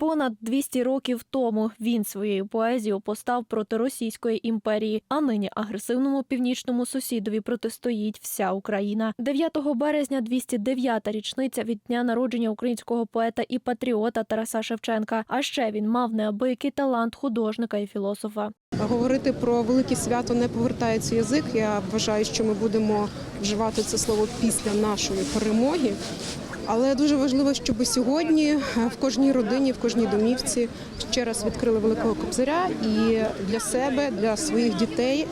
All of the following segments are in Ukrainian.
Понад 200 років тому він своєю поезією постав проти Російської імперії, а нині агресивному північному сусідові протистоїть вся Україна. 9 березня 209-та річниця від дня народження українського поета і патріота Тараса Шевченка. А ще він мав неабиякий талант художника і філософа. Говорити про велике свято не повертається язик. Я вважаю, що ми будемо вживати це слово після нашої перемоги. Але дуже важливо, щоб сьогодні е, в кожній родині, в кожній домівці ще раз відкрили великого кобзаря і для себе, для своїх дітей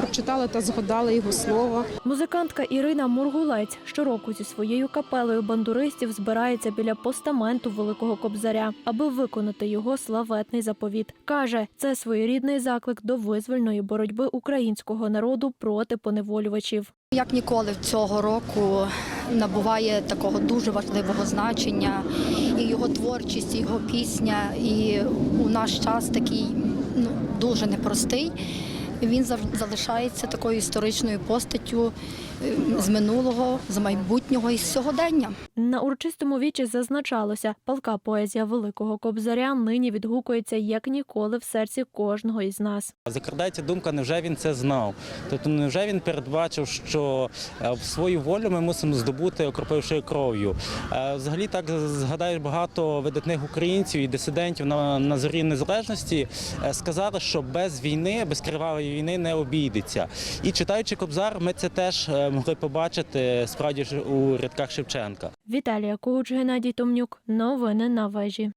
прочитали та згадали його слово. Музикантка Ірина Мургулець щороку зі своєю капелею бандуристів збирається біля постаменту Великого Кобзаря, аби виконати його славетний заповіт. Каже, це своєрідний заклик до визвольної боротьби українського народу проти поневолювачів. Як ніколи цього року набуває такого дуже важливого значення, і його творчість, і його пісня, і у наш час такий ну, дуже непростий. Він залишається такою історичною постаттю е, з минулого, з майбутнього і з сьогодення. На урочистому вічі зазначалося, палка поезія Великого Кобзаря нині відгукується як ніколи в серці кожного із нас. Закрадається думка, невже він це знав? Тобто, невже він передбачив, що е, свою волю ми мусимо здобути, окропивши кров'ю? Е, Взагалі так згадаєш багато видатних українців і дисидентів на, на зорі незалежності е, сказали, що без війни, без кривавої війни не обійдеться. І читаючи Кобзар, ми це теж е, могли побачити справді ж у рядках Шевченка. Віталія Когуч, Геннадій Томнюк. Новини на вежі.